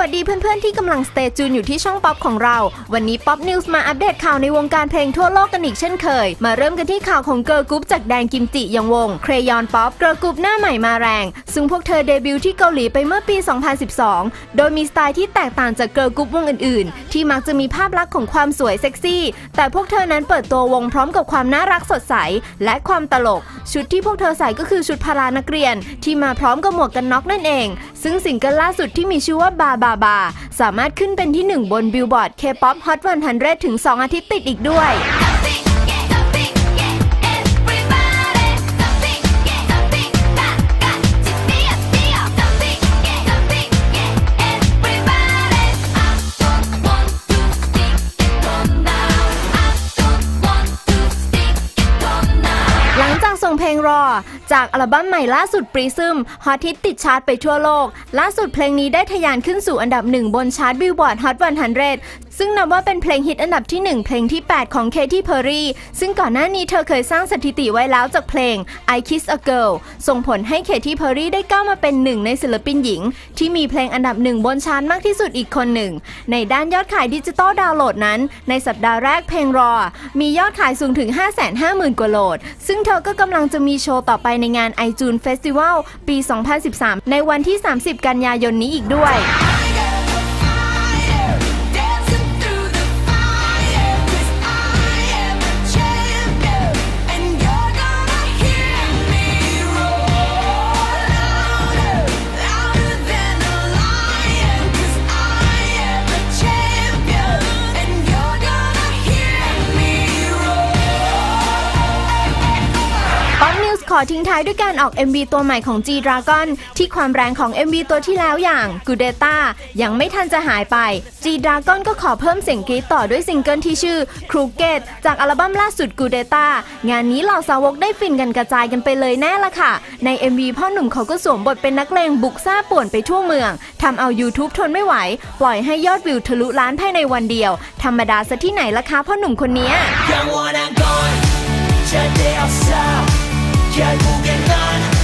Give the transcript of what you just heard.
วัสดีเพื่อนๆที่กำลังสเตจูนอยู่ที่ช่องป๊อปของเรา วันนี้ป๊อปนิวส์มาอัปเดตข่าวในวงการเพลงทั่วโลกกันอีกเช่นเคย มาเริ่มกันที่ข่าวของเกิร์ลกรุ๊ปจากแดนกิมจิยังวง เครยอนป๊อปเกิร์ลกรุ๊ปหน้าใหม่มาแรง ซึ่งพวกเธอเดบิวต์ที่เกาหลีไปเมื่อปี 2012 โดยมีสไตล์ที่แตกต่างจากเกิร์ลกรุ๊ปวงอื่นๆ ที่มักจะมีภาพลักษณ์ของความสวยเซ็กซี่ แต่พวกเธอนั้นเปิดตัววงพร้อมกับความน่ารักสดใส และความตลก ชุดที่พวกเธอใส่ก็คือชุดพารานักเรียน ที่มาพร้อมกับหมวกกันน็อกนั่นเอง ซึ่งซิงเกิลล่าสุดที่มีชื่อว่าบาบาบา สามารถขึ้นเป็นที่หนึ่งบนบิลบอร์ด K-POP Hot 100 ถึง 2 อาทิตย์ติดอีกด้วย เพลงรอ จากอัลบั้มใหม่ล่าสุดปรีซึมฮอตฮิตติดชาร์ตไปทั่วโลก ล่าสุดเพลงนี้ได้ทะยานขึ้นสู่อันดับหนึ่งบนชาร์ตบิลบอร์ดฮอต100ซึ่งนับว่าเป็นเพลงฮิตอันดับที่ 1 เพลงที่ 8 ของเคที่เพอรี่ซึ่งก่อนหน้านี้เธอเคยสร้างสถิติไว้แล้วจากเพลง I Kiss a Girl ส่งผลให้เคที่เพอร์รี่ได้ก้าวมาเป็นหนึ่งในศิลปินหญิง ที่มีเพลงอันดับหนึ่งบนชาร์ตมากที่สุดอีกคนหนึ่ง ในด้านยอดขายดิจิตอลดาวน์โหลดนั้น ในสัปดาห์แรกเพลงรอ มียอดขายสูงถึง 550,000 กว่าโหลด ซึ่งเธอก็กำลังจะมีโชว์ต่อไปในงาน iTunes Festival ปี 2013 ในวันที่ 30 กันยายนนี้อีกด้วย ขอทิ้งท้ายด้วยการออก MV ตัวใหม่ของ G Dragon ที่ความแรงของ MV ตัวที่แล้วอย่าง g o o d e t a ยังไม่ทันจะหายไป G Dragon ก็ขอเพิ่มเสียงกรีดต่อด้วยซิงเกิลที่ชื่อ Crooked จากอัลบั้มล่าสุด g o o d e t a งานนี้เหล่าสาวกได้ฟินกันกระจายกันไปเลยแน่ละค่ะ ใน MV พ่อหนุ่มเขาก็สวมบทเป็นนักเลงบุกซ่าป่วนไปทั่วเมืองทำเอา YouTube ทนไม่ไหว ปล่อยให้ยอดวิวทะลุล้านภายในวันเดียว ธรรมดาซะที่ไหนล่ะคะพ่อหนุ่มคนนี้ย영원 한 건 절대